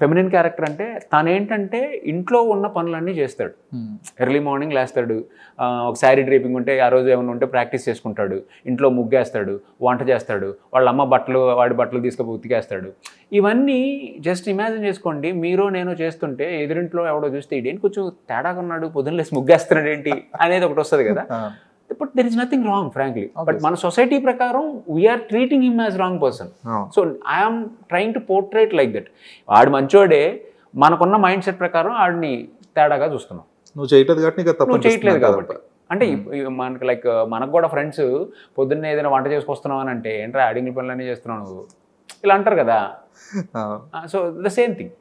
Feminine character అంటే తనేంటంటే ఇంట్లో ఉన్న పనులన్నీ చేస్తాడు. ఎర్లీ మార్నింగ్ లేస్తాడు. ఒక శారీ డ్రేపింగ్ ఉంటే ఆ రోజు ఏమైనా ఉంటే ప్రాక్టీస్ చేసుకుంటాడు. ఇంట్లో ముగ్గేస్తాడు వంట చేస్తాడు వాళ్ళ అమ్మ బట్టలు వాడి బట్టలు తీసుకుపోయి ఉతికేస్తాడు. ఇవన్నీ జస్ట్ ఇమాజిన్ చేసుకోండి. మీరు నేను చేస్తుంటే ఎదురింట్లో ఎవడో చూస్తే ఇదేంటి కొంచెం తేడాగా ఉన్నాడు పొద్దున్న లేసి ముగ్గేస్తున్నాడు ఏంటి అనేది ఒకటి వస్తుంది కదా. But there is nothing wrong frankly but మన సొసైటీ ప్రకారం we're treating him as wrong person so I'm trying to portray like that వాడు మంచోడే మనకున్న మైండ్ సెట్ ప్రకారం ఆడిని తేడాగా చూస్తున్నాం. నువ్వు చేయట్లేదు కాబట్టి నువ్వు చేయట్లేదు కాబట్టి. అంటే ఇ- మనకి లైక్ మనకు కూడా ఫ్రెండ్స్ పొద్దున్నే ఏదైనా వంట చేసుకొస్తున్నావు అని అంటే ఏంట్రా అడిగిన పనులన్నీ చేస్తున్నావు నువ్వు? ఇలా అంటారు కదా. So the same thing